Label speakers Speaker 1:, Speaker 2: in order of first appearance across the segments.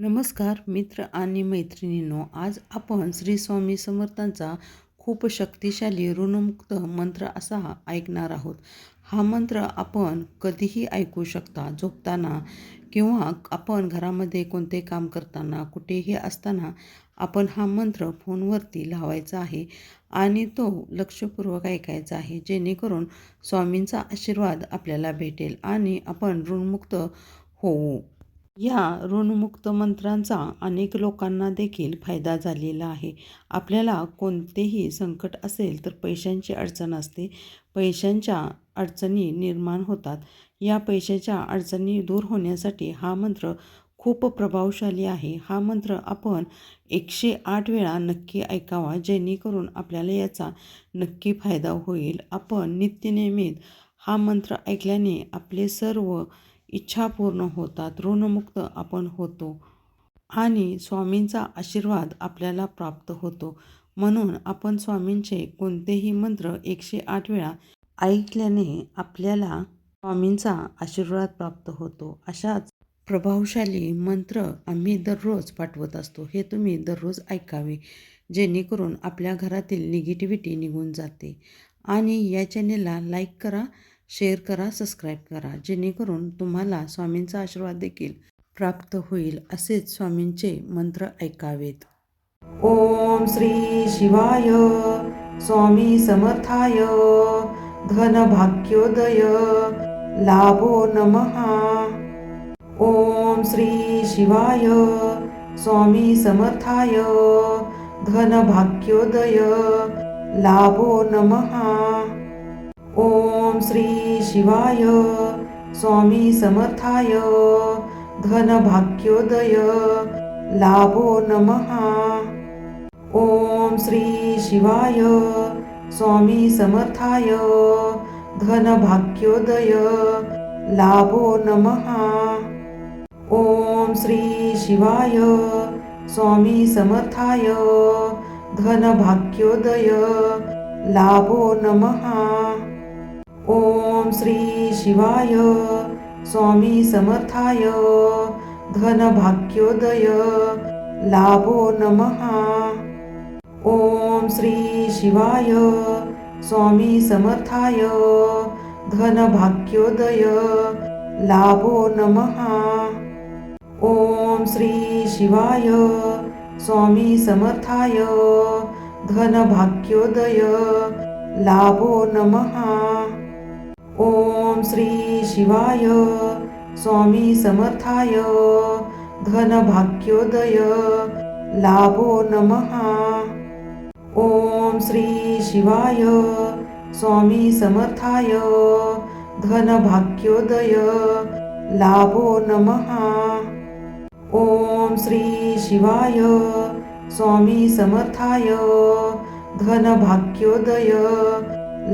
Speaker 1: नमस्कार मित्र आणि मैत्रिणींनो आज आपण श्री स्वामी समर्थांचा खूप शक्तिशाली ऋणमुक्त मंत्र असा ऐकणार आहोत. हा मंत्र आपण कधीही ऐकू शकता झोपताना किंवा आपण घरामध्ये कोणते काम करताना कुठेही असताना आपण हा मंत्र फोनवरती लावायचा आहे आणि तो लक्षपूर्वक ऐकायचा आहे जेणेकरून स्वामींचा आशीर्वाद आपल्याला भेटेल आणि आपण ऋणमुक्त होऊ. या ऋणमुक्त मंत्रांचा अनेक लोकांना देखील फायदा झालेला आहे. आपल्याला कोणतेही संकट असेल तर पैशांची अडचण असते. पैशांच्या अडचणी निर्माण होतात. या पैशाच्या अडचणी दूर होण्यासाठी हा मंत्र खूप प्रभावशाली आहे. हा मंत्र आपण एकशे आठ वेळा नक्की ऐकावा जेणेकरून आपल्याला याचा नक्की फायदा होईल. आपण नित्यनियमित हा मंत्र ऐकल्याने आपले सर्व इच्छा पूर्ण होतात. ऋणमुक्त आपण होतो. आणि स्वामींचा आशीर्वाद आपल्याला प्राप्त होतो. म्हणून आपण स्वामींचे कोणतेही मंत्र एकशे आठ वेळा ऐकल्याने आपल्याला स्वामींचा आशीर्वाद प्राप्त होतो. अशाच प्रभावशाली मंत्र आम्ही दररोज पाठवत असतो. हे तुम्ही दररोज ऐकावे जेणेकरून आपल्या घरातील निगेटिव्हिटी निघून जाते. आणि या चॅनेलला लाईक करा शेअर करा सबस्क्राईब करा जेणेकरून तुम्हाला स्वामींचा आशीर्वाद देखील प्राप्त होईल असेच स्वामींचे मंत्र ऐकावेत. ओम श्री शिवाय स्वामी समर्थाय धन भाग्योदय लाभो नमहा ओम श्री शिवाय स्वामी समर्थाय धन भाग्योदय लाभो नमहा ओम श्री शिवाय स्वामी समर्थाय धन भाग्योदय. लाभो नमः. ओम श्री शिवाय स्वामी समर्थाय धन भाग्योदय. लाभो नमः. ओम श्री शिवाय स्वामी समर्थाय धन भाग्योदय. लाभो नमः. ओम श्री शिवाय स्वामी समर्थाय धन भाग्योदय. लाभो नमहा ओम श्री शिवाय स्वामी समर्थाय धन भाग्योदय. लाभो नमहा ओम श्री शिवाय स्वामी समर्थाय धन भाग्योदय. लाभो नमहा ओम श्री शिवाय स्वामी समर्थाय धन भाग्योदय. लाभो नमहा ओम श्री शिवाय स्वामी समर्थाय धन भाग्योदय. लाभो नमहा ओम श्री शिवाय स्वामी समर्थाय धन भाग्योदय.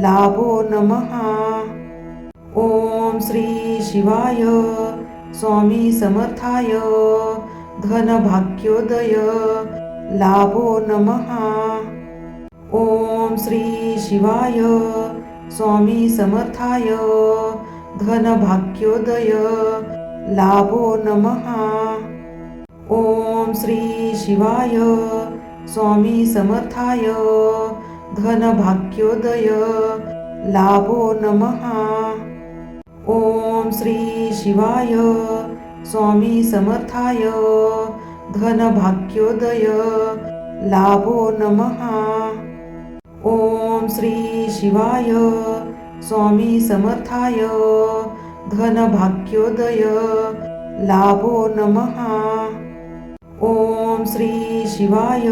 Speaker 1: लाभो नमहा ओम श्री शिवाय स्वामी समर्थाय धन भाग्योदय लाभो नमहा ओम श्री शिवाय स्वामी समर्थाय धन भाग्योदय लाभो नमहा ओम श्री शिवाय स्वामी समर्थाय धन भाग्योदय लाभो नमहा ओम श्री शिवाय स्वामी समर्थाय धन भाग्योदय लाभो नमहा ओम श्री शिवाय स्वामी समर्थाय धन भाग्योदय लाभो नमहा ओम श्री शिवाय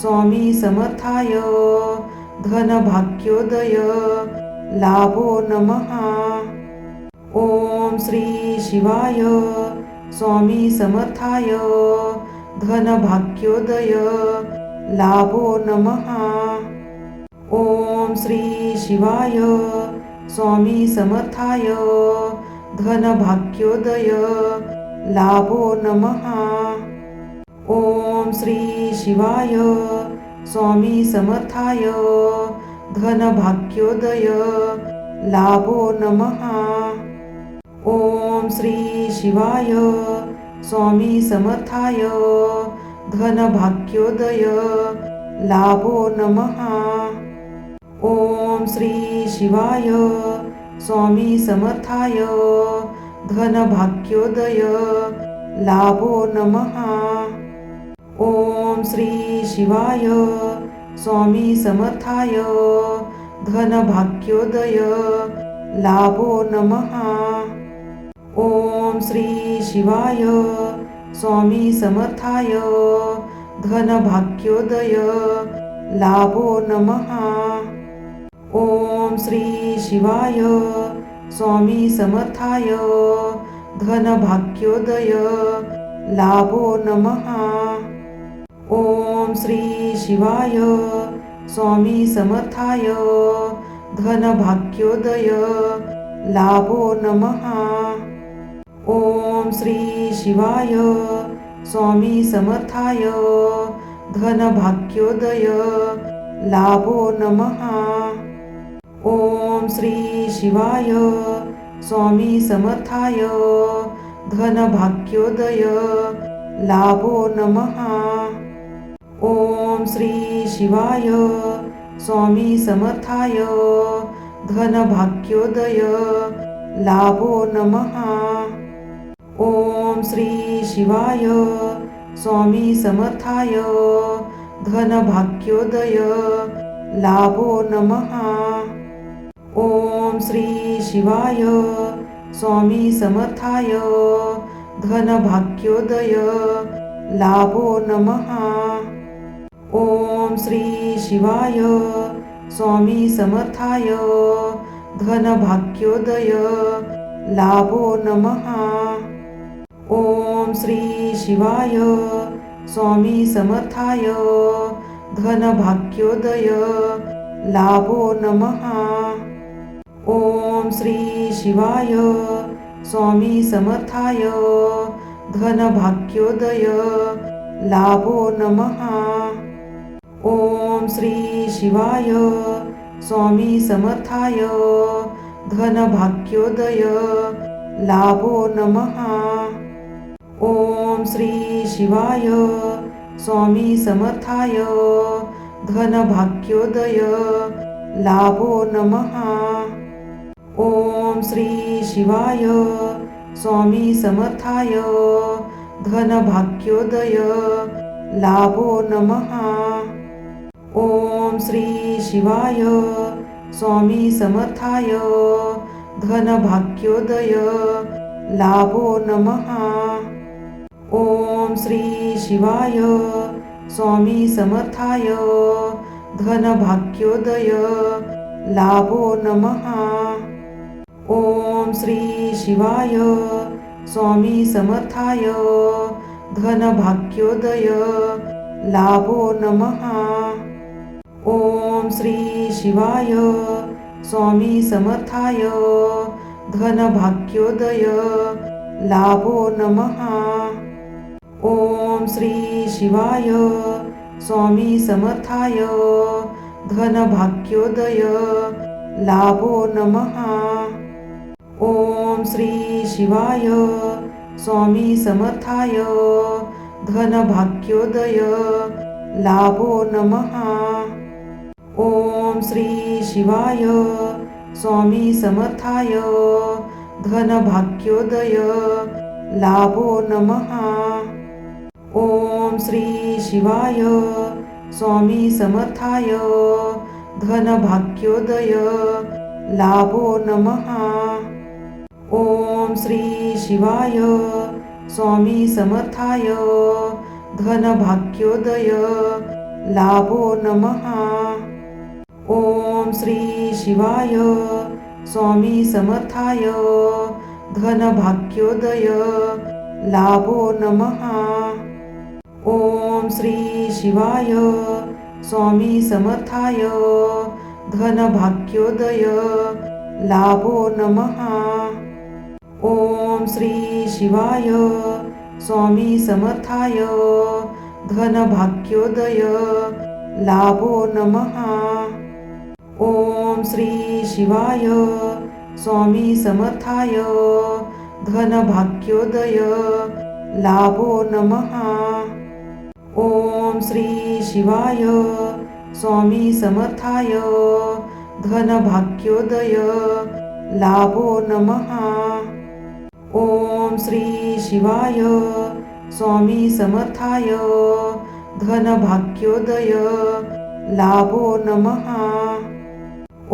Speaker 1: स्वामी समर्थाय धन भाग्योदय लाभो नमहा ओम श्री शिवाय स्वामी समर्थाय धन भाग्योदय लाभो नमहा ओम श्री शिवाय स्वामी समर्थाय धन भाग्योदय लाभो नमहा ओम श्री शिवाय स्वामी समर्थाय धन भाग्योदय लाभो नमहा ओम श्री शिवाय स्वामी समर्थाय धनभाग्योदय लाभो नमः. ओम श्री शिवाय स्वामी समर्थाय धनभाग्योदय लाभो नमः. ओम श्री शिवाय स्वामी समर्थाय धनभाग्योदय लाभो नमः. ॐ श्री शिवाय स्वामी समर्थाय धनभाग्योदय लाभो नमः। ओम श्री शिवाय स्वामी समर्थाय धनभाग्योदय लाभो नमः। ओम श्री शिवाय स्वामी समर्थाय धनभाग्योदय लाभो नमः। ॐ श्री शिवाय स्वामी समर्थाय धनभाग्योदय लाभो नमः. ओम श्री शिवाय स्वामी समर्थाय धनभाग्योदय लाभो नमः. ओम श्री शिवाय स्वामी समर्थाय धनभाग्योदय लाभो नमः. ॐ श्री शिवाय स्वामी समर्थाय धनभाग्योदय लाभो नमः. ओम श्री शिवाय स्वामी समर्थाय धनभाग्योदय लाभो नमः. ओम श्री शिवाय स्वामी समर्थाय धनभाग्योदय लाभो नमः. ओम श्री शिवाय स्वामी समर्थाय धनभाग्योदय लाभो नमः. ओम श्री शिवाय स्वामी समर्थाय धनभाग्योदय लाभो नमः. ओम श्री शिवाय स्वामी समर्थाय धनभाग्योदय लाभो नमः. ॐ श्री शिवाय स्वामी समर्थाय धनभाग्योदय लाभो नमः. ओम श्री शिवाय स्वामी समर्थाय धनभाग्योदय लाभो नमः. ओम श्री शिवाय स्वामी समर्थाय धनभाग्योदय लाभो नमः. ओम श्री शिवाय स्वामी समर्थाय धनभाग्योदय लाभो नमः. ओम श्री शिवाय स्वामी समर्थाय धनभाग्योदय लाभो नमः. ओम श्री शिवाय स्वामी समर्थाय धनभाग्योदय लाभो नमः. ॐ श्री शिवाय स्वामी समर्थाय धनभाग्योदय लाभो नमः. ओम श्री शिवाय स्वामी समर्थाय धनभाग्योदय लाभो नमः. ओम श्री शिवाय स्वामी समर्थाय धनभाग्योदय लाभो नमः. ॐ श्री शिवाय स्वामी समर्थाय धनभाग्योदय लाभो नमः. ओम श्री शिवाय स्वामी समर्थाय धनभाग्योदय लाभो नमः. ओम श्री शिवाय स्वामी समर्थाय धनभाग्योदय लाभो नमः. ओम श्री शिवाय स्वामी समर्थाय धनभाग्योदय लाभो नमः. ओम श्री शिवाय स्वामी समर्थाय धनभाग्योदय लाभो नमः. ओम श्री शिवाय स्वामी समर्थाय धनभाग्योदय लाभो नमः. ॐ श्री शिवाय स्वामी समर्थाय धनभाग्योदय लाभो नमः। ओम श्री शिवाय स्वामी समर्थाय धनभाग्योदय लाभो नमः।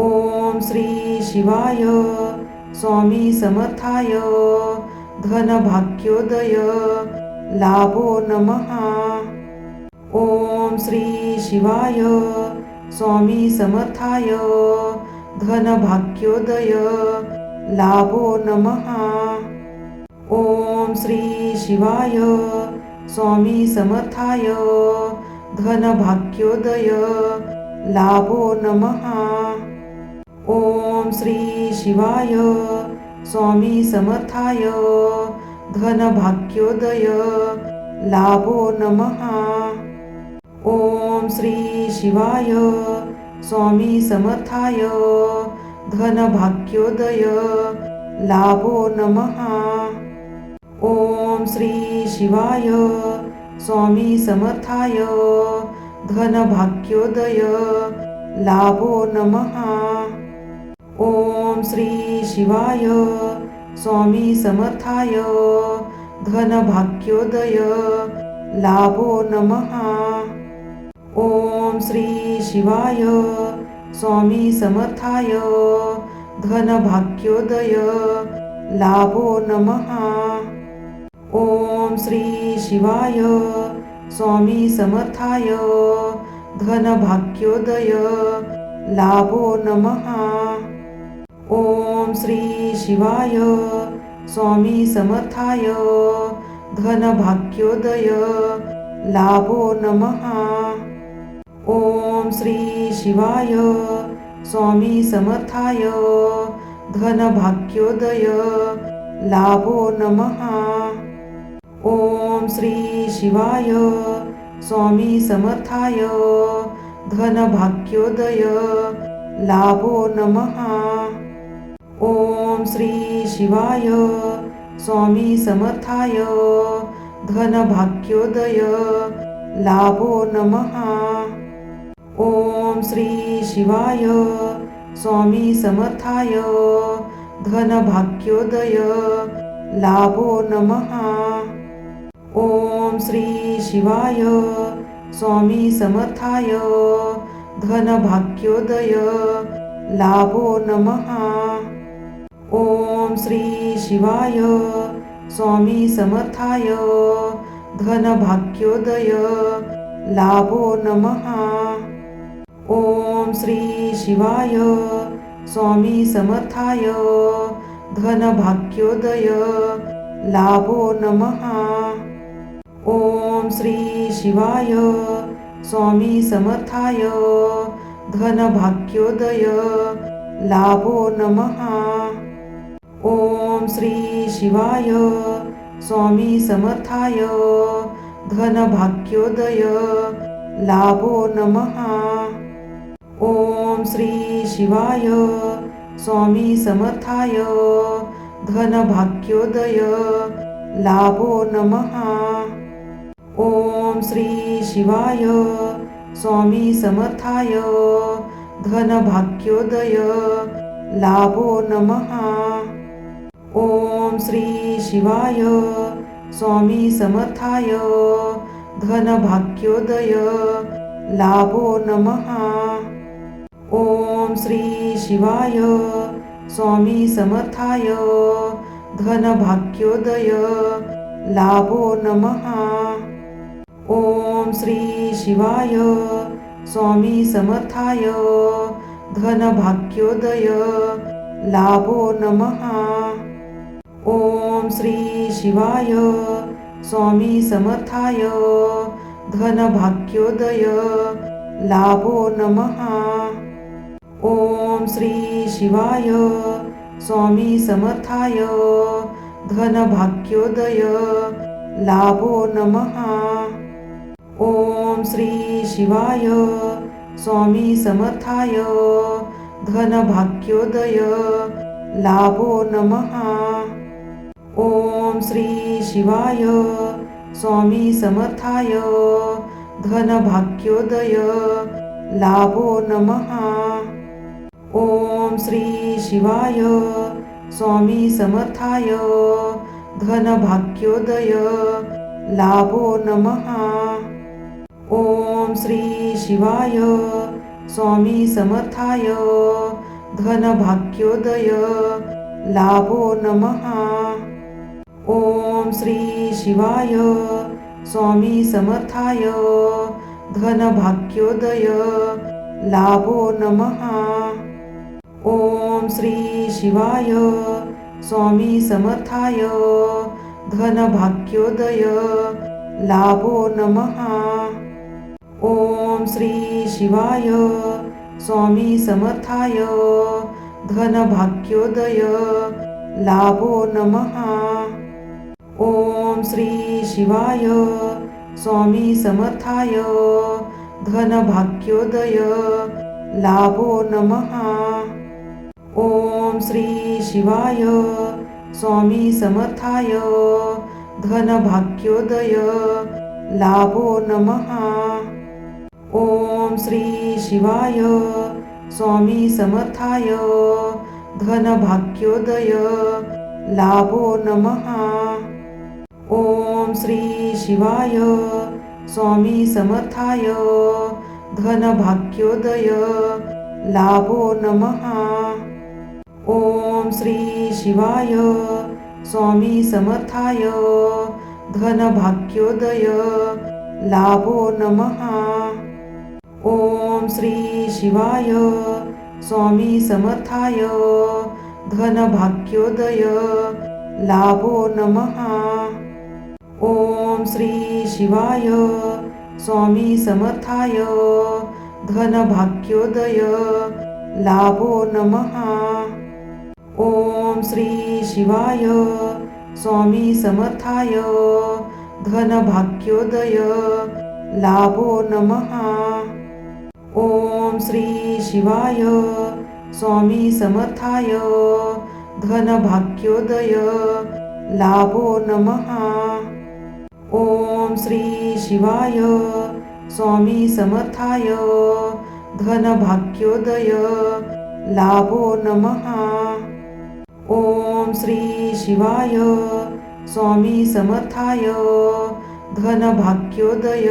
Speaker 1: ओम श्री शिवाय स्वामी समर्थाय धनभाग्योदय लाभो नमः। श्री शिवाय स्वामी समर्थाय धनभाग्योदय लाभो नमः. ओम श्री शिवाय स्वामी समर्थाय धनभाग्योदय लाभो नमः. ओम श्री शिवाय स्वामी समर्थाय धनभाग्योदय लाभो नमः. ओम श्री शिवाय स्वामी समर्थाय धनभाग्योदय लाभो नमहा ओम श्री शिवाय स्वामी समर्थाय धनभाग्योदय लाभो नमहा ओम श्री शिवाय स्वामी समर्थाय धनभाग्योदय लाभो नमहा ॐ श्री शिवाय स्वामी समर्थाय धनभाग्योदय लाभो नमः. ओम श्री शिवाय स्वामी समर्थाय धनभाग्योदय लाभो नमः. ओम श्री शिवाय स्वामी समर्थाय धनभाग्योदय लाभो नमः. ओम श्री शिवाय स्वामी समर्थाय धनभाग्योदय लाभो नमः. ओम श्री शिवाय स्वामी समर्थाय धनभाग्योदय लाभो नमः. ओम श्री शिवाय स्वामी समर्थाय धनभाग्योदय लाभो नमः. ओम श्री शिवाय स्वामी समर्थाय धनभाग्योदय लाभो नमः. ओम श्री शिवाय स्वामी समर्थाय धनभाग्योदय लाभो नमः. ओम श्री शिवाय स्वामी समर्थाय धनभाग्योदय लाभो नमः. ॐ श्री शिवाय स्वामी समर्थाय धनभाग्योदय लाभो नमः. ओम श्री शिवाय स्वामी समर्थाय धनभाग्योदय लाभो नमः. ओम श्री शिवाय स्वामी समर्थाय धनभाग्योदय लाभो नमः. ओम श्री शिवाय स्वामी समर्थाय धनभाग्योदय लाभो नमः. ओम श्री शिवाय स्वामी समर्थाय धनभाग्योदय लाभो नमः. ओम श्री शिवाय स्वामी समर्थाय धनभाग्योदय लाभो नमः. ॐ श्री शिवाय स्वामी समर्थाय धनभाग्योदय लाभो नमः. ओम श्री शिवाय स्वामी समर्थाय धनभाग्योदय लाभो नमः. ओम श्री शिवाय स्वामी समर्थाय धनभाग्योदय लाभो नमः. ॐ श्री शिवाय स्वामी समर्थाय धनभाग्योदय लाभो नमः। ओम श्री शिवाय स्वामी समर्थाय धनभाग्योदय लाभो नमः। ओम श्री शिवाय स्वामी समर्थाय धनभाग्योदय लाभो नमः। ओम श्री शिवाय स्वामी समर्थाय धनभाग्योदय लाभो नमः. ओम श्री शिवाय स्वामी समर्थाय धनभाग्योदय लाभो नमः. ओम श्री शिवाय स्वामी समर्थाय धनभाग्योदय लाभो नमः. ओम श्री शिवाय स्वामी समर्थाय धनभाग्योदय लाभो नमः. ओम श्री शिवाय स्वामी समर्थाय धनभाग्योदय लाभो नमः. ओम श्री शिवाय स्वामी समर्थाय धनभाग्योदय लाभो नमः. ओम श्री शिवाय स्वामी समर्थाय धनभाग्योदय लाभो नमः. ओम श्री शिवाय स्वामी समर्थाय धनभाग्योदय लाभो नमः. ओम श्री शिवाय स्वामी समर्थाय धनभाग्योदय लाभो नमः. ओम श्री शिवाय स्वामी समर्थाय धनभाग्योदय लाभो नमहा ओम श्री शिवाय स्वामी समर्थाय धनभाग्योदय लाभो नमहा ओम श्री शिवाय स्वामी समर्थाय धनभाग्योदय लाभो नमहा ओम श्री शिवाय स्वामी समर्थाय धनभाग्योदय लाभो नमः. ओम श्री शिवाय स्वामी समर्थाय धनभाग्योदय लाभो नमः. ओम श्री शिवाय स्वामी समर्थाय धनभाग्योदय लाभो नमः. ओम श्री शिवाय स्वामी समर्थाय धनभाग्योदय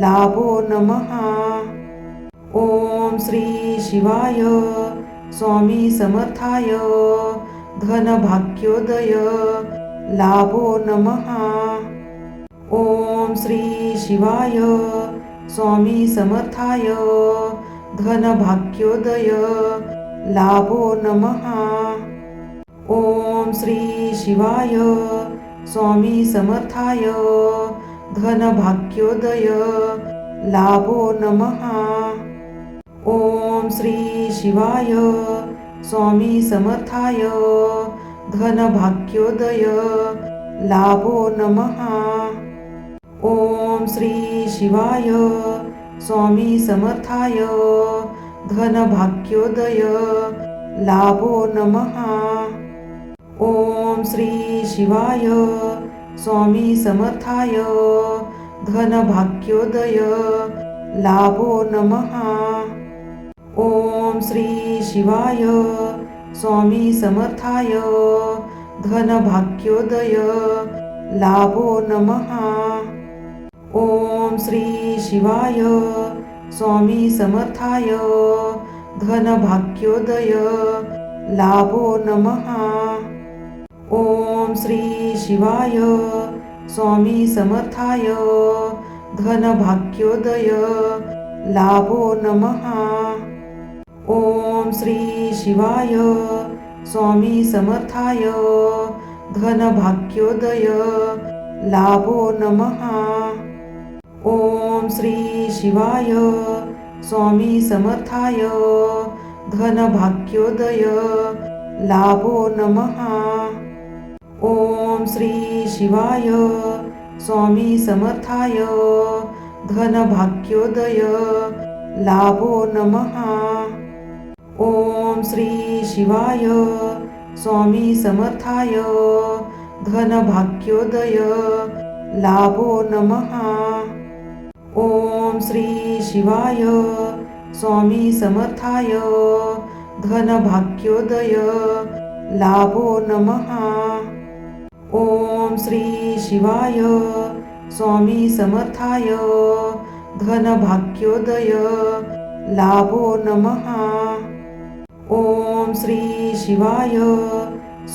Speaker 1: लाभो नमः. ओम श्री शिवाय स्वामी समर्थाय धनभाग्योदय लाभो नमः. ओम श्री शिवाय स्वामी समर्थाय धनभाग्योदय लाभो नमः. ओम श्री शिवाय स्वामी समर्थाय धनभाग्योदय लाभो नमः. ओम श्री शिवाय स्वामी समर्थाय धनभाग्योदय लाभो नमहा ओम श्री शिवाय स्वामी समर्थाय धनभाग्योदय लाभो नमहा ओम श्री शिवाय स्वामी समर्थाय धनभाग्योदय लाभो नमः. ओम श्री शिवाय स्वामी समर्थाय धनभाग्योदय लाभो नमः. ओम श्री शिवाय स्वामी समर्थाय धनभाग्योदय लाभो नमः. ओम श्री शिवाय स्वामी समर्थाय धनभाग्योदय लाभो नमः। ओम श्री शिवाय स्वामी समर्थाय धनभाग्योदय लाभो नमः। ओम श्री शिवाय स्वामी समर्थाय धनभाग्योदय लाभो नमः। ओम श्री शिवाय स्वामी समर्थाय धनभाग्योदय लाभो नमः. ओम श्री शिवाय स्वामी समर्थाय धनभाग्योदय लाभो नमः. ओम श्री शिवाय स्वामी समर्थाय धनभाग्योदय लाभो नमः. ॐ श्री शिवाय स्वामी समर्थाय धनभाग्योदय लाभो नमः. ओम श्री शिवाय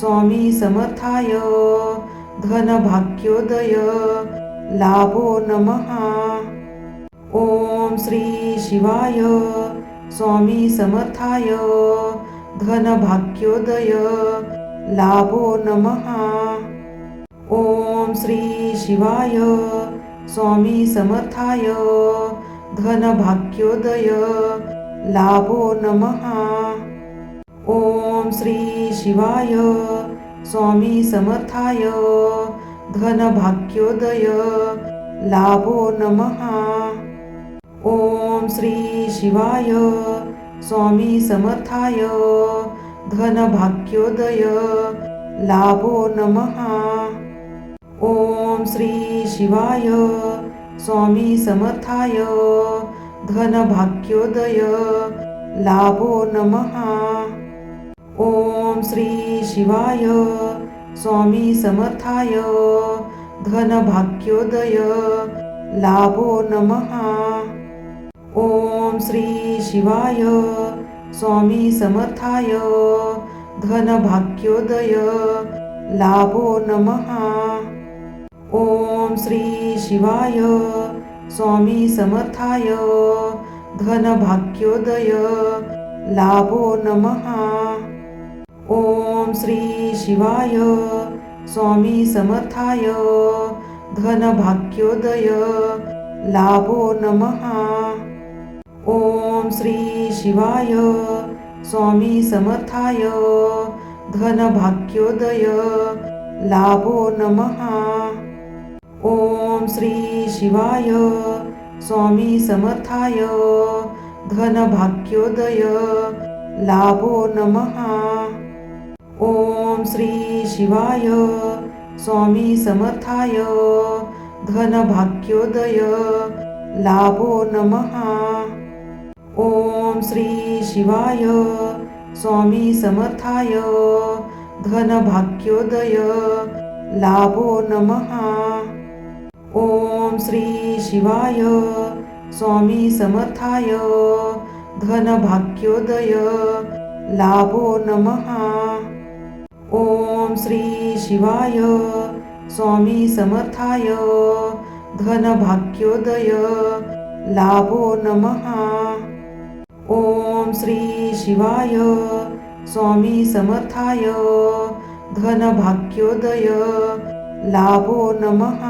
Speaker 1: स्वामी समर्थाय धनभाग्योदय लाभो नमः. ओम श्री शिवाय स्वामी समर्थाय धनभाग्योदय लाभो नमः. ओम श्री शिवाय स्वामी समर्थाय धनभाग्योदय लाभो नमः. ओम श्री शिवाय स्वामी समर्थाय धनभाग्योदय लाभो नमहा ओम श्री शिवाय स्वामी समर्थाय धनभाग्योदय लाभो नमहा ओम श्री शिवाय स्वामी समर्थाय धनभाग्योदय लाभो नमः. ओम श्री शिवाय स्वामी समर्थाय धनभाग्योदय लाभो नमः. ओम श्री शिवाय स्वामी समर्थाय धनभाग्योदय लाभो नमः. ॐ श्री शिवाय स्वामी समर्थाय धनभाग्योदय लाभो नमः. ओम श्री शिवाय स्वामी समर्थाय धनभाग्योदय लाभो नमः. ओम श्री शिवाय स्वामी समर्थाय धनभाग्योदय लाभो नमः. ॐ श्री शिवाय स्वामी समर्थाय धनभाग्योदय लाभो नमः. ओम श्री शिवाय स्वामी समर्थाय धनभाग्योदय लाभो नमः. ओम श्री शिवाय स्वामी समर्थाय धनभाग्योदय लाभो नमः. ॐ श्री शिवाय स्वामी समर्थाय धनभाग्योदय लाभो नमः. ओम श्री शिवाय स्वामी समर्थाय धनभाग्योदय लाभो नमः. ओम श्री शिवाय स्वामी समर्थाय धनभाग्योदय लाभो नमः.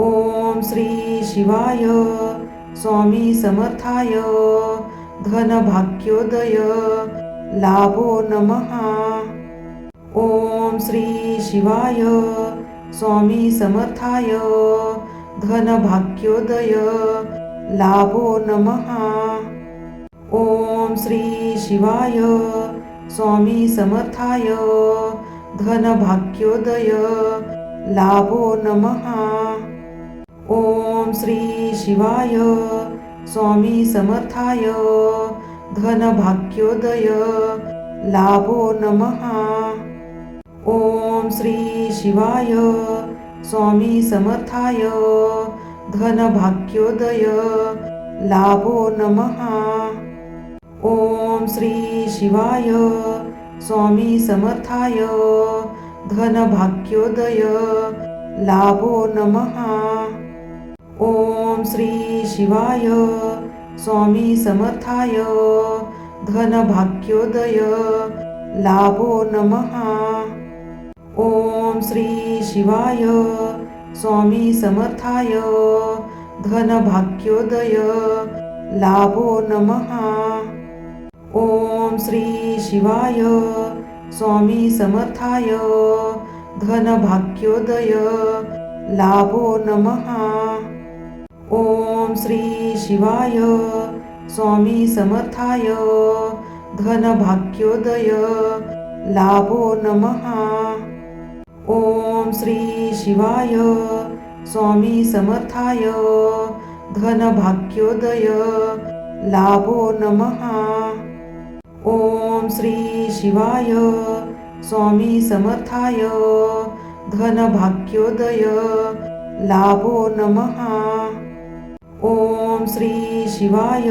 Speaker 1: ॐ श्री शिवाय स्वामी समर्थाय धनभाग्योदय लाभो नमः. ओम श्री शिवाय स्वामी समर्थाय धनभाग्योदय लाभो नमः. ओम श्री शिवाय स्वामी समर्थाय धनभाग्योदय लाभो नमः. ॐ श्री शिवाय स्वामी समर्थाय धनभाग्योदय लाभो नमः. ओम श्री शिवाय स्वामी समर्थाय धनभाग्योदय लाभो नमः. ओम श्री शिवाय स्वामी समर्थाय धनभाग्योदय लाभो नमः. ॐ श्री शिवाय स्वामी समर्थाय धनभाग्योदय. लाभो नमः. ओम श्री शिवाय स्वामी समर्थाय धनभाग्योदय. लाभो नमः. ओम श्री शिवाय स्वामी समर्थाय धनभाग्योदय. लाभो नमः. ओम श्री शिवाय स्वामी समर्थाय धनभाग्योदय लाभो नमः. ओम श्री शिवाय स्वामी समर्थाय धनभाग्योदय लाभो नमहा ओम श्री शिवाय स्वामी समर्थाय धनभाग्योदय लाभो नमहा ओम श्री शिवाय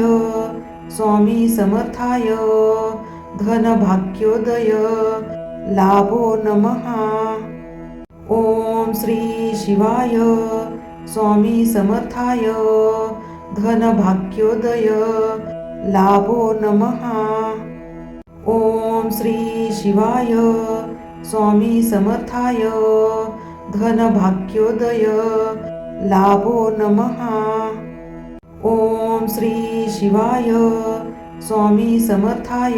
Speaker 1: स्वामी समर्थाय धनभाग्योदय लाभो नमः. ओम श्री शिवाय स्वामी समर्थाय धनभाग्योदय लाभो नमः. ओम श्री शिवाय स्वामी समर्थाय धनभाग्योदय लाभो नमः. ओम श्री शिवाय स्वामी समर्थाय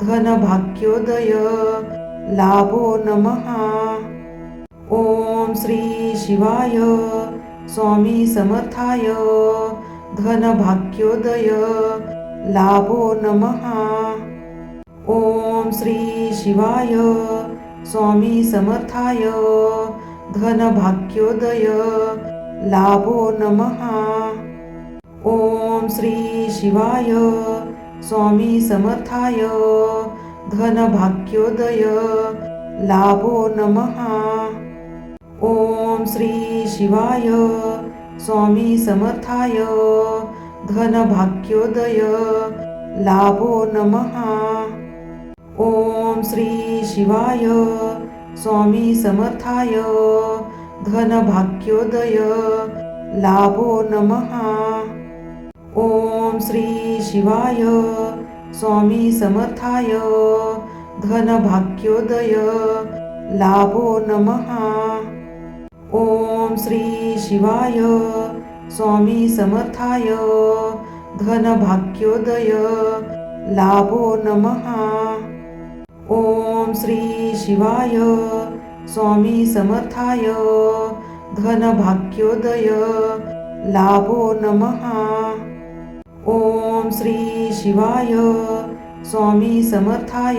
Speaker 1: धनभाग्योदय लाभो नमः. ओम श्री शिवाय स्वामी समर्थाय धनभाग्योदय लाभो नमः. ओम श्री शिवाय स्वामी समर्थाय धनभाग्योदय लाभो नमः. ओम श्री शिवाय स्वामी समर्थाय धनभाग्योदय लाभो नमः. ओम श्री शिवाय स्वामी समर्थाय धनभाग्योदय लाभो नमः. ओम श्री शिवाय स्वामी समर्थाय धनभाग्योदय लाभो नमः. ओम श्री शिवाय स्वामी समर्थाय धनभाग्योदय लाभो नमः. ओम श्री शिवाय स्वामी समर्थाय धनभाग्योदय लाभो नमः. ओम श्री शिवाय स्वामी समर्थाय धनभाग्योदय लाभो नमः. ओम श्री शिवाय स्वामी समर्थाय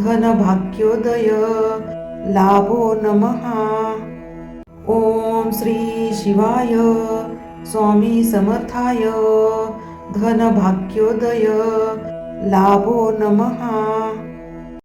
Speaker 1: धनभाग्योदय लाभो नमः. ओम श्री शिवाय स्वामी समर्थाय धनभाग्योदय लाभो नमः.